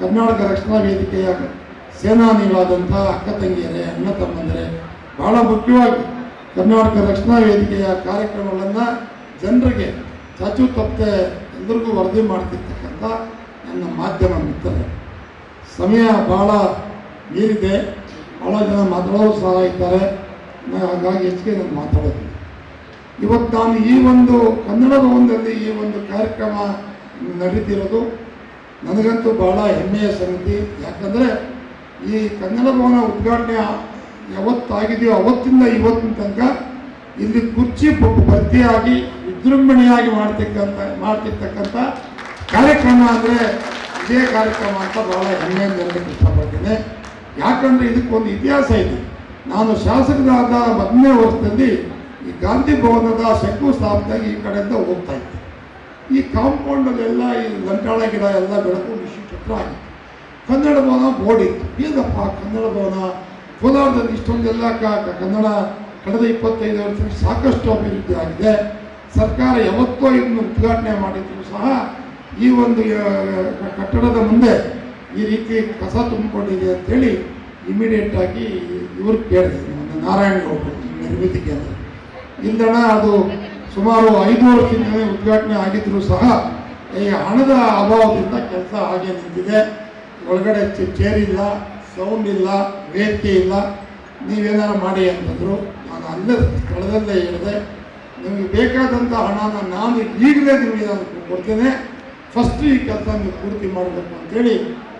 ಕರ್ನಾಟಕ ರಕ್ಷಣಾ ವೇದಿಕೆಯ ಸೇನಾನಿಗಳಾದಂಥ ಅಕ್ಕ ತಂಗಿಯರೇ, ಅಣ್ಣ ತಮ್ಮಂದರೆ, ಬಹಳ ಮುಖ್ಯವಾಗಿ ಕರ್ನಾಟಕ ರಕ್ಷಣಾ ವೇದಿಕೆಯ ಕಾರ್ಯಕ್ರಮಗಳನ್ನು ಜನರಿಗೆ ಚಾಚು ತಪ್ಪೆ ಎಲ್ಲರಿಗೂ ವರದಿ ಮಾಡ್ತಿರ್ತಕ್ಕಂಥ ನನ್ನ ಮಾಧ್ಯಮ ಮಿತ್ರರೆ. ಸಮಯ ಭಾಳ ಮೀರಿದೆ ಭಾಳ ಜನ ಮಾತಾಡೋರು ಸಹ ಇದ್ದಾರೆ. ಹಾಗಾಗಿ ಹೆಚ್ಚಿಗೆ ನಾನು ಮಾತಾಡೋದಿಲ್ಲ. ಇವತ್ತು ನಾನು ಈ ಒಂದು ಕನ್ನಡ ಭವನದಲ್ಲಿ ಈ ಒಂದು ಕಾರ್ಯಕ್ರಮ ನಡೀತಿರೋದು ನನಗಂತೂ ಬಹಳ ಹೆಮ್ಮೆಯ ಸಂಗತಿ. ಯಾಕಂದರೆ ಈ ಕನ್ನಡ ಭವನ ಉದ್ಘಾಟನೆ ಯಾವತ್ತಾಗಿದೆಯೋ ಅವತ್ತಿಂದ ಇವತ್ತಿನ ತನಕ ಇಲ್ಲಿ ಕುರ್ಚಿ ಭರ್ತಿಯಾಗಿ ವಿಜೃಂಭಣೆಯಾಗಿ ಮಾಡ್ತಕ್ಕಂಥ ಮಾಡ್ತಿರ್ತಕ್ಕಂಥ ಕಾರ್ಯಕ್ರಮ ಅಂದರೆ ಇದೇ ಕಾರ್ಯಕ್ರಮ ಅಂತ ಭಾಳ ಹೆಮ್ಮೆಯಿಂದ ಹೇಳಲಿಕ್ಕೆ ಇಷ್ಟಪಡ್ತೇನೆ ಯಾಕಂದರೆ ಇದಕ್ಕೊಂದು ಇತಿಹಾಸ ಇದೆ. ನಾನು ಶಾಸಕರಾದ ಮೊದಲನೇ ವರ್ಷದಲ್ಲಿ ಈ ಗಾಂಧಿ ಭವನದ ಶಂಕುಸ್ಥಾಪನೆಗೆ ಈ ಕಡೆಯಿಂದ ಹೋಗ್ತಾ ಇದ್ದೆ. ಈ ಕಾಂಪೌಂಡಲ್ಲೆಲ್ಲ, ಈ ಲಂಟಾಳ ಗಿಡ ಎಲ್ಲ ಬೆಳಕು ಚಕ್ರ ಆಗಿತ್ತು. ಕನ್ನಡ ಭವನ ಬೋರ್ಡ್ ಇತ್ತು. ಏನಪ್ಪ ಕನ್ನಡ ಭವನ ಕೋಲಾರದಲ್ಲಿ ಇಷ್ಟೊಂದೆಲ್ಲ ಕನ್ನಡ ಕಳೆದ ಇಪ್ಪತ್ತೈದು ವರ್ಷ ಸಾಕಷ್ಟು ಅಭಿವೃದ್ಧಿ ಆಗಿದೆ. ಸರ್ಕಾರ ಯಾವತ್ತೋ ಇದನ್ನು ಉದ್ಘಾಟನೆ ಮಾಡಿದ್ರು ಸಹ ಈ ಒಂದು ಕಟ್ಟಡದ ಮುಂದೆ ಈ ರೀತಿ ಕಸ ತುಂಬಿಕೊಂಡಿದೆ ಅಂತೇಳಿ ಇಮಿಡಿಯೇಟ್ ಆಗಿ ಇವ್ರು ಕೇಳಿದೆ ನಾರಾಯಣ್ ನಾರಾಯಣ ಗೌಡರು, ನಿರ್ಮಿತಿ ಕೇಂದ್ರ. ಇಲ್ಲಣ್ಣ ಅದು ಸುಮಾರು ಐದು ವರ್ಷದಿಂದ ಉದ್ಘಾಟನೆ ಆಗಿದ್ರು ಸಹ ಈ ಹಣದ ಅಭಾವದಿಂದ ಕೆಲಸ ಹಾಗೆ ನಿಂತಿದೆ. ಒಳಗಡೆ ಚೇರ್ ಇಲ್ಲ ಸೌಂಡ್ ಇಲ್ಲ, ವೇದಿಕೆ ಇಲ್ಲ. ನೀವೇನಾರು ಮಾಡಿ ಅಂತಂದರು. ನಾನು ಅಲ್ಲೇ ಸ್ಥಳದಲ್ಲೇ ಹೇಳಿದೆ, ನಿಮಗೆ ಬೇಕಾದಂಥ ಹಣನ ನಾನು ಈಗಲೇ ನಿಮಗೆ ನಾನು ಕೊಡ್ತೇನೆ. ಫಸ್ಟ್ ಈ ಕೆಲಸ ನೀವು ಪೂರ್ತಿ ಮಾಡಬೇಕು ಅಂತೇಳಿ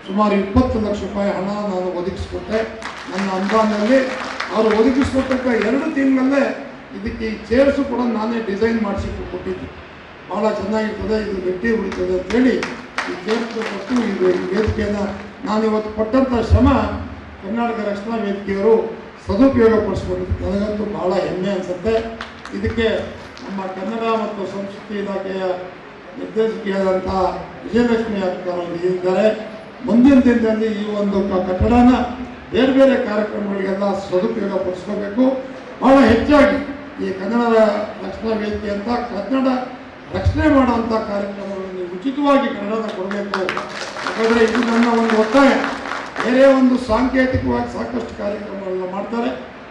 ಸುಮಾರು ಇಪ್ಪತ್ತು ಲಕ್ಷ ರೂಪಾಯಿ ಹಣ ನಾನು ಒದಗಿಸ್ಕೊಟ್ಟೆ. ನನ್ನ ಅನುದಾನದಲ್ಲಿ ಅವರು ಒದಗಿಸ್ಕೊಟ್ಟಂಥ ಎರಡು ತಿಂಗಳಲ್ಲೇ ಇದಕ್ಕೆ ಈ ಚೇರ್ಸು ಕೂಡ ನಾನೇ ಡಿಸೈನ್ ಮಾಡಿಸಿ ಕೊಟ್ಟಿದ್ದೆ. ಭಾಳ ಚೆನ್ನಾಗಿರ್ತದೆ, ಇದು ಗಟ್ಟಿ ಉಳಿತದೆ ಅಂತೇಳಿ ಈ ಚೇರ್ಸ್ ಕೊಟ್ಟು ಇದು ಈ ವೇದಿಕೆಯನ್ನು ನಾನು ಇವತ್ತು ಕೊಟ್ಟಂಥ ಶ್ರಮ ಕರ್ನಾಟಕ ರಕ್ಷಣಾ ವೇದಿಕೆಯವರು ಸದುಪಯೋಗ ಪಡಿಸ್ಕೊಂಡು ನನಗಂತೂ ಭಾಳ ಹೆಮ್ಮೆ ಅನಿಸುತ್ತೆ. ಇದಕ್ಕೆ ನಮ್ಮ ಕನ್ನಡ ಮತ್ತು ಸಂಸ್ಕೃತಿ ಇಲಾಖೆಯ ನಿರ್ದೇಶಕಿಯಾದಂಥ ವಿಜಯಲಕ್ಷ್ಮಿ ಇದ್ದಾರೆ ಮುಂದಿನ ದಿನದಲ್ಲಿ ಈ ಒಂದು ಕಟ್ಟಡನ ಬೇರೆ ಬೇರೆ ಕಾರ್ಯಕ್ರಮಗಳಿಗೆಲ್ಲ ಸದುಪಯೋಗ ಪಡಿಸ್ಕೋಬೇಕು ಭಾಳ ಹೆಚ್ಚಾಗಿ ಈ ಕನ್ನಡ ರಕ್ಷಣಾ ವೇದಿಕೆ ಅಂತ ಕನ್ನಡ ರಕ್ಷಣೆ ಮಾಡುವಂಥ ಕಾರ್ಯಕ್ರಮಗಳನ್ನು ಉಚಿತವಾಗಿ ಕನ್ನಡದ ಕೊಡಬೇಕು ಯಾಕಂದರೆ ಇದು ನನ್ನ ಒಂದು ಒತ್ತಾಯ. ಬೇರೆ ಒಂದು ಸಾಂಕೇತಿಕವಾಗಿ ಸಾಕಷ್ಟು ಕಾರ್ಯಕ್ರಮಗಳನ್ನ ಮಾಡ್ತಾರೆ.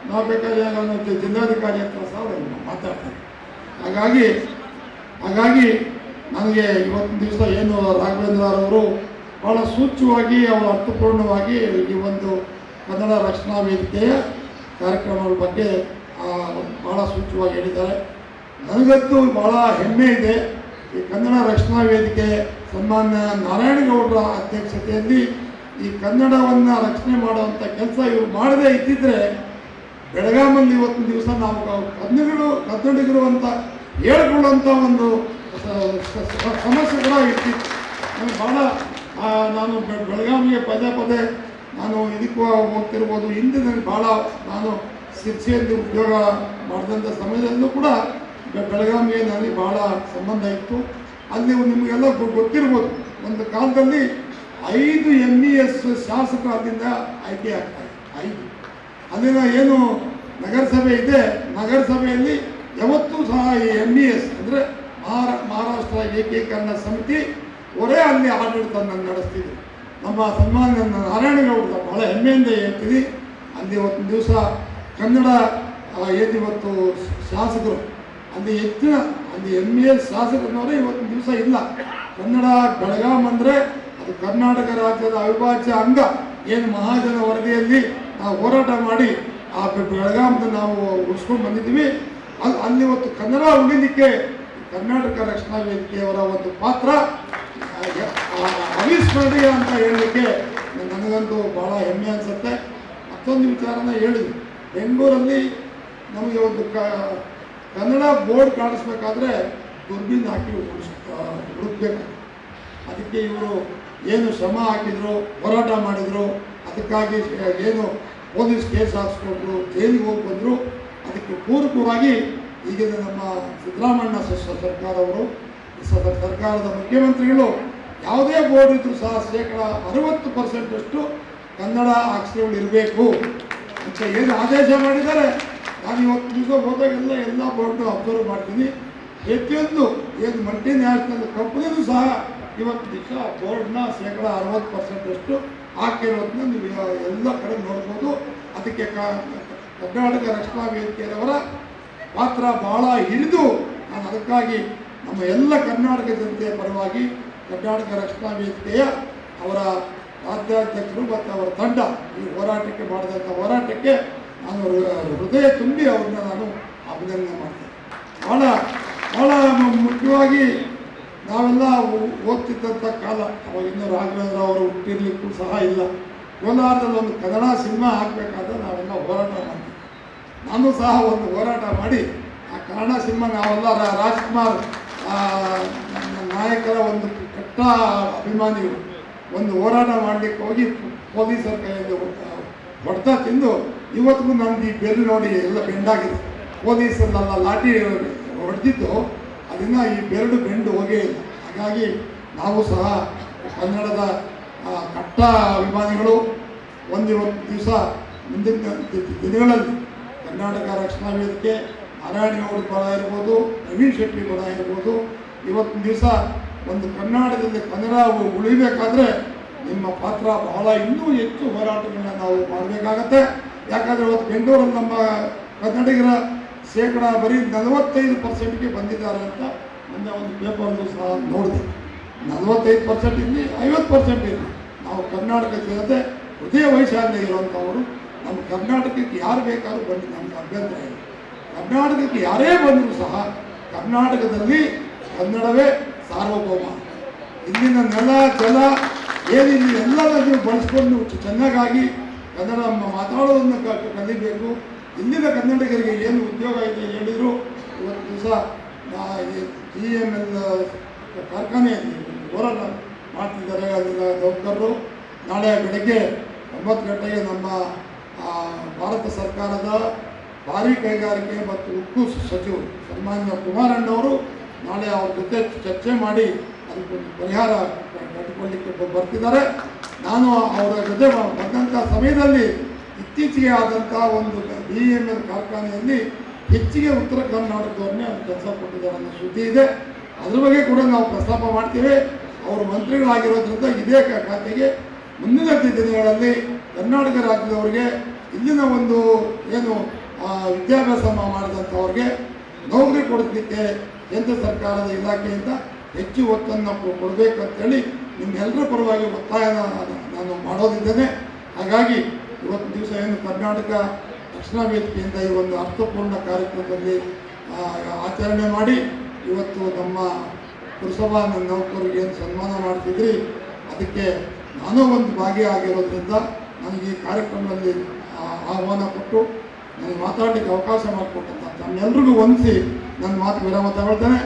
ನಾವು ಬೇಕಾದ್ರೆ ನಾನು ಜಿಲ್ಲಾಧಿಕಾರಿ ಹತ್ರ ಸಹ ಮಾತಾಡ್ತಾರೆ. ಹಾಗಾಗಿ ಹಾಗಾಗಿ ನನಗೆ ಇವತ್ತಿನ ದಿವಸ ಏನು ರಾಘವೇಂದ್ರ ಅವರು ಭಾಳ ಸೂಚ್ಯವಾಗಿ ಅವರು ಅರ್ಥಪೂರ್ಣವಾಗಿ ಈ ಒಂದು ಕನ್ನಡ ರಕ್ಷಣಾ ವೇದಿಕೆಯ ಕಾರ್ಯಕ್ರಮಗಳ ಬಗ್ಗೆ ಭಾಳ ಸೂಚ್ಯವಾಗಿ ಹೇಳಿದ್ದಾರೆ. ನನಗಂತೂ ಭಾಳ ಹೆಮ್ಮೆ ಇದೆ. ಈ ಕನ್ನಡ ರಕ್ಷಣಾ ವೇದಿಕೆ ಸನ್ಮಾನ್ಯ ನಾರಾಯಣಗೌಡರ ಅಧ್ಯಕ್ಷತೆಯಲ್ಲಿ ಈ ಕನ್ನಡವನ್ನು ರಕ್ಷಣೆ ಮಾಡುವಂಥ ಕೆಲಸ ಇವರು ಮಾಡದೇ ಇದ್ದಿದ್ದರೆ ಬೆಳಗಾಮಲ್ಲಿ ಇವತ್ತಿನ ದಿವಸ ನಾವು ಕನ್ನಡಿಗರು ಕನ್ನಡಿಗರು ಅಂತ ಹೇಳ್ಕೊಳ್ಳುವಂಥ ಒಂದು ಸಮಸ್ಯೆ ಕೂಡ ಇರ್ತಿತ್ತು. ನನಗೆ ಭಾಳ ನಾನು ಬೆಳಗಾವಿಗೆ ಪದೇ ಪದೇ ನಾನು ಇದಕ್ಕೂ ಹೋಗ್ತಿರ್ಬೋದು. ಹಿಂದೆ ನನಗೆ ಭಾಳ ನಾನು ಶಿರ್ಸಿಯಲ್ಲಿ ಉದ್ಯೋಗ ಮಾಡಿದಂಥ ಸಮಯದಲ್ಲೂ ಕೂಡ ಬೆಳಗಾವಿಗೆ ನನಗೆ ಬಹಳ ಸಂಬಂಧ ಇತ್ತು. ಅಲ್ಲಿ ನಿಮಗೆಲ್ಲ ಗೊತ್ತಿರ್ಬೋದು. ಒಂದು ಕಾಲದಲ್ಲಿ ಐದು ಎಂ ಇ ಎಸ್ ಶಾಸಕರು ಅಲ್ಲಿಂದ ಆಯ್ಕೆ ಆಗ್ತಾರೆ ಐದು. ಅಲ್ಲಿನ ಏನು ನಗರಸಭೆ ಇದೆ, ನಗರಸಭೆಯಲ್ಲಿ ಯಾವತ್ತೂ ಸಹ ಈ ಎಂ ಇ ಎಸ್ ಅಂದರೆ ಮಹಾರಾ, ಮಹಾರಾಷ್ಟ್ರ ಏಕೀಕರಣ ಸಮಿತಿ ಅವರೇ ಅಲ್ಲಿ ಆಡಳಿತವನ್ನು ನಡೆಸ್ತಿದ್ರು. ನಮ್ಮ ಸನ್ಮಾನ್ಯ ನಾರಾಯಣಗೌಡ ಬಹಳ ಹೆಮ್ಮೆಯಿಂದ ಹೇಳ್ತೀನಿ. ಅಲ್ಲಿ ಒಂದು ದಿವಸ ಕನ್ನಡ ಆ, ಏನು ಇವತ್ತು ಶಾಸಕರು ಅಂದರೆ ಹೆಚ್ಚಿನ ಅಂದರೆ ಎಂ ಎ ಶಾಸಕರನ್ನೋರೇ ಇವತ್ತಿನ ದಿವಸ ಇಲ್ಲ. ಕನ್ನಡ ಬೆಳಗಾಂ ಅಂದರೆ ಅದು ಕರ್ನಾಟಕ ರಾಜ್ಯದ ಅವಿಭಾಜ್ಯ ಅಂಗ. ಏನು ಮಹಾಜನ ವರದಿಯಲ್ಲಿ ನಾವು ಹೋರಾಟ ಮಾಡಿ ಆ ಬೆ- ಬೆಳಗಾಂದ ನಾವು ಉಳಿಸ್ಕೊಂಡು ಬಂದಿದ್ದೀವಿ. ಅಲ್ಲಿ ಅಲ್ಲಿ ಇವತ್ತು ಕನ್ನಡ ಉಳಿಲಿಕ್ಕೆ ಕರ್ನಾಟಕ ರಕ್ಷಣಾ ವೇದಿಕೆಯವರ ಒಂದು ಪಾತ್ರ ಅವಿಸ್ಮರಣೀಯ ಅಂತ ಹೇಳಲಿಕ್ಕೆ ನನಗಂತೂ ಭಾಳ ಹೆಮ್ಮೆ ಅನಿಸುತ್ತೆ. ಮತ್ತೊಂದು ವಿಚಾರನ ಹೇಳಿದ್ವಿ ಬೆಂಗಳೂರಲ್ಲಿ ನಮಗೆ ಒಂದು ಕನ್ನಡ ಬೋರ್ಡ್ ಕಾಣಿಸ್ಬೇಕಾದ್ರೆ ದುರ್ಬೀನ್ ಹಾಕಿ ಹುಡುಕ್ಬೇಕು ಅದಕ್ಕೆ ಇವರು ಏನು ಶ್ರಮ ಹಾಕಿದ್ರು, ಹೋರಾಟ ಮಾಡಿದರು, ಅದಕ್ಕಾಗಿ ಏನು ಪೊಲೀಸ್ ಕೇಸ್ ಹಾಕ್ಸ್ಕೊಂಡ್ರು, ಜೈಲಿಗೆ ಹೋಗಿ ಬಂದರು, ಅದಕ್ಕೆ ಪೂರಕವಾಗಿ ಈಗಿನ ನಮ್ಮ ಸಿದ್ದರಾಮಣ್ಣ ಸರ್ಕಾರವರು ಸರ್ಕಾರದ ಮುಖ್ಯಮಂತ್ರಿಗಳು ಯಾವುದೇ ಬೋರ್ಡ್ ಇದ್ರೂ ಸಹ ಶೇಕಡ ಅರವತ್ತು ಪರ್ಸೆಂಟಷ್ಟು ಕನ್ನಡ ಅಕ್ಷರಗಳು ಇರಬೇಕು. ಏನು ಆದೇಶ ಮಾಡಿದ್ದಾರೆ? ನಾನು ಇವತ್ತು ದಿವಸ ಹೋದಾಗೆಲ್ಲ ಎಲ್ಲ ಬೋರ್ಡ್ ಅಬ್ಸರ್ವ್ ಮಾಡ್ತೀನಿ. ಪ್ರತಿಯೊಂದು, ಏನು ಮಲ್ಟಿ ನ್ಯಾಷನಲ್ ಕಂಪ್ನಿನೂ ಸಹ ಇವತ್ತು ದಿವಸ ಬೋರ್ಡ್ನ ಶೇಕಡ ಅರವತ್ತು ಪರ್ಸೆಂಟಷ್ಟು ಹಾಕಿರೋದನ್ನ ನೀವು ಎಲ್ಲ ಕಡೆ ನೋಡ್ಬೋದು. ಅದಕ್ಕೆ ಕರ್ನಾಟಕ ರಕ್ಷಣಾ ವೇದಿಕೆಯವರ ಪಾತ್ರ ಬಹಳ ಹಿಡಿದು ನಾನು ಅದಕ್ಕಾಗಿ ನಮ್ಮ ಎಲ್ಲ ಕರ್ನಾಟಕ ಜನತೆಯ ಪರವಾಗಿ ಕರ್ನಾಟಕ ರಕ್ಷಣಾ ವೇದಿಕೆಯ ಅವರ ರಾಜ್ಯಾಧ್ಯಕ್ಷರು ಮತ್ತು ಅವರ ತಂಡ ಈ ಹೋರಾಟಕ್ಕೆ ಮಾಡಿದಂಥ ಹೋರಾಟಕ್ಕೆ ನಾನು ಹೃದಯ ತುಂಬಿ ಅವ್ರನ್ನ ನಾನು ಅಭಿನಂದನೆ ಮಾಡ್ತೇನೆ. ಭಾಳ ಭಾಳ ಮುಖ್ಯವಾಗಿ ನಾವೆಲ್ಲ ಓದ್ತಿದ್ದಂಥ ಕಾಲ ಅವಾಗ ರಾಘವೇಂದ್ರ ಅವರು ಹುಟ್ಟಿರ್ಲಿಕ್ಕೂ ಸಹ ಇಲ್ಲ. ಕೋಲಾರದಲ್ಲಿ ಒಂದು ಕನ್ನಡ ಸಿನಿಮಾ ಹಾಕಬೇಕಾದ್ರೆ ನಾವೆಲ್ಲ ಹೋರಾಟ ಮಾಡ್ತೀವಿ. ನಾನು ಸಹ ಒಂದು ಹೋರಾಟ ಮಾಡಿ ಆ ಕನ್ನಡ ಸಿನಿಮಾ ನಾವೆಲ್ಲ ರಾಜ್ಕುಮಾರ್ ನಾಯಕರ ಒಂದು ಕೆಟ್ಟ ಅಭಿಮಾನಿಗಳು. ಒಂದು ಹೋರಾಟ ಮಾಡಲಿಕ್ಕೆ ಹೋಗಿ ಪೊಲೀಸರ ಕೈಯಲ್ಲಿ ಹೊಡೆತ ತಿಂದು ಇವತ್ತಿಗೂ ನನಗೆ ಈ ಬೆನ್ನು ನೋಡಿ ಎಲ್ಲ ಬೆಂಡಾಗಿದೆ. ಪೊಲೀಸರನ್ನೆಲ್ಲ ಲಾಠಿ ಹೊಡೆದಿದ್ದು ಅದನ್ನು ಈ ಬೆರಡು ಬೆಂಡು ಹೋಗೇ ಇಲ್ಲ. ಹಾಗಾಗಿ ನಾವು ಸಹ ಕನ್ನಡದ ಕಟ್ಟ ಅಭಿಮಾನಿಗಳು ಒಂದಿವತ್ತು ದಿವಸ ಮುಂದಿನ ದಿನಗಳಲ್ಲಿ ಕರ್ನಾಟಕ ರಕ್ಷಣಾ ವೇದಿಕೆ, ನಾರಾಯಣಗೌಡ ಕೂಡ ಇರ್ಬೋದು ನವೀನ್ ಶೆಟ್ಟಿ ಕೂಡ ಇರ್ಬೋದು, ಇವತ್ತಿನ ದಿವಸ ಒಂದು ಕರ್ನಾಟಕದಲ್ಲಿ ಕನ್ನಡ ಉಳಿಬೇಕಾದ್ರೆ ನಿಮ್ಮ ಪಾತ್ರ ಬಹಳ ಇನ್ನೂ ಹೆಚ್ಚು ಹೋರಾಟಗಳನ್ನ ನಾವು ಮಾಡಬೇಕಾಗತ್ತೆ. ಯಾಕಂದರೆ ಇವತ್ತು ಬೆಂಗಳೂರಲ್ಲಿ ನಮ್ಮ ಕನ್ನಡಿಗರ ಶೇಕಡ ಬರೀ ನಲವತ್ತೈದು ಪರ್ಸೆಂಟ್ಗೆ ಬಂದಿದ್ದಾರೆ ಅಂತ ಮೊನ್ನೆ ಒಂದು ಪೇಪರ್ ಸಹ ನೋಡಿದೆ. ನಲವತ್ತೈದು ಪರ್ಸೆಂಟ್ ಇರಲಿ, ಐವತ್ತು ಪರ್ಸೆಂಟ್ ಇರಲಿ, ನಾವು ಕರ್ನಾಟಕ ಜನತೆ ಹೃದಯ ವೈಶಾಲ್ಯ ಇರುವಂಥವರು ನಮ್ಮ ಕರ್ನಾಟಕಕ್ಕೆ ಯಾರು ಬೇಕಾದ್ರೂ ಬಂದು ನಮ್ಗೆ ಅಭ್ಯಂತರ ಇಲ್ಲ ಕರ್ನಾಟಕಕ್ಕೆ ಯಾರೇ ಬಂದರೂ ಸಹ ಕರ್ನಾಟಕದಲ್ಲಿ ಕನ್ನಡವೇ ಸಾರ್ವಭೌಮ. ಇಲ್ಲಿನ ನೆಲ, ಜಲ, ಏನಿಲ್ಲ ಎಲ್ಲರನ್ನೂ ಬಳಸ್ಕೊಂಡು ಚೆನ್ನಾಗಾಗಿ ಕನ್ನಡ ಮಾತಾಡೋದನ್ನು ಕಲಿಬೇಕು. ಇಲ್ಲಿನ ಕನ್ನಡಿಗರಿಗೆ ಏನು ಉದ್ಯೋಗ ಇದೆ ಹೇಳಿದರು. ಇವತ್ತು ದಿವಸ ಜಿ ಎಂ ಎಲ್ ಕಾರ್ಖಾನೆಯಲ್ಲಿ ಹೋರಾಟ ಮಾಡ್ತಿದ್ದಾರೆ ಅಲ್ಲಿನ ನೌಕರರು ನಾಳೆ ಬೆಳಗ್ಗೆ ಒಂಬತ್ತು ಗಂಟೆಗೆ ನಮ್ಮ ಭಾರತ ಸರ್ಕಾರದ ಭಾರಿ ಕೈಗಾರಿಕೆ ಮತ್ತು ಉಕ್ಕು ಸಚಿವರು ಸನ್ಮಾನ್ಯ ಕುಮಾರಣ್ಣವರು ನಾಳೆ ಅವ್ರ ಜೊತೆ ಚರ್ಚೆ ಮಾಡಿ ಅದಕ್ಕೊಂದು ಪರಿಹಾರ ಕಂಡುಕೊಳ್ಳಿಕ್ಕೆ ಬರ್ತಿದ್ದಾರೆ. ನಾನು ಅವರ ಜೊತೆ ಬಂದಂಥ ಸಮಯದಲ್ಲಿ ಇತ್ತೀಚೆಗೆ ಆದಂಥ ಒಂದು ಬಿ ಎಂ ಎಲ್ ಕಾರ್ಖಾನೆಯಲ್ಲಿ ಹೆಚ್ಚಿಗೆ ಉತ್ತರ ಕರ್ನಾಟಕದವ್ರನ್ನೇ ಕೆಲಸ ಕೊಟ್ಟಿದ್ದಾರೆ ಅನ್ನೋ ಸುದ್ದಿ ಇದೆ. ಅದ್ರ ಬಗ್ಗೆ ಕೂಡ ನಾವು ಪ್ರಸ್ತಾಪ ಮಾಡ್ತೀವಿ. ಅವರು ಮಂತ್ರಿಗಳಾಗಿರೋದ್ರಿಂದ ಇದೇ ಖಾತೆಗೆ ಮುಂದಿನ ದಿನಗಳಲ್ಲಿ ಕರ್ನಾಟಕ ರಾಜ್ಯದವರಿಗೆ ಇಲ್ಲಿನ ಒಂದು ಏನು ವಿದ್ಯಾಭ್ಯಾಸ ಮಾಡಿದಂಥವ್ರಿಗೆ ನೌಕರಿ ಕೊಡೋದಕ್ಕೆ ಕೇಂದ್ರ ಸರ್ಕಾರದ ಇಲಾಖೆಯಿಂದ ಹೆಚ್ಚು ಒತ್ತನ್ನು ಕೊಡಬೇಕಂತೇಳಿ ಕೊಡಬೇಕು ಅಂತೇಳಿ ನಿಮ್ಮೆಲ್ಲರ ಪರವಾಗಿ ಒತ್ತಾಯ ನಾನು- ಮಾಡೋದಿದ್ದೇನೆ. ಹಾಗಾಗಿ ಇವತ್ತು ದಿವಸ ಏನು ಕರ್ನಾಟಕ ರಕ್ಷಣಾ ವೇದಿಕೆಯಿಂದ ಈ ಒಂದು ಅರ್ಥಪೂರ್ಣ ಕಾರ್ಯಕ್ರಮದಲ್ಲಿ ಆಚರಣೆ ಮಾಡಿ ಇವತ್ತು ನಮ್ಮ ಪುರಸಭಾ ನೌಕರರಿಗೆ ಏನು ಸನ್ಮಾನ ಮಾಡ್ತಿದ್ರಿ, ಅದಕ್ಕೆ ನಾನು ಒಂದು ಭಾಗಿಯಾಗಿರೋದ್ರಿಂದ ನನಗೆ ಈ ಕಾರ್ಯಕ್ರಮದಲ್ಲಿ ಆಹ್ವಾನ ಕೊಟ್ಟು ನನಗೆ ಮಾತಾಡಲಿಕ್ಕೆ ಅವಕಾಶ ಮಾಡಿಕೊಟ್ಟಂತ. ತಮ್ಮೆಲ್ಲರಿಗೂ ವಂದಿಸಿ ನನ್ನ ಮಾತು ವಿರಾಮ ತಗೊಳ್ತೇನೆ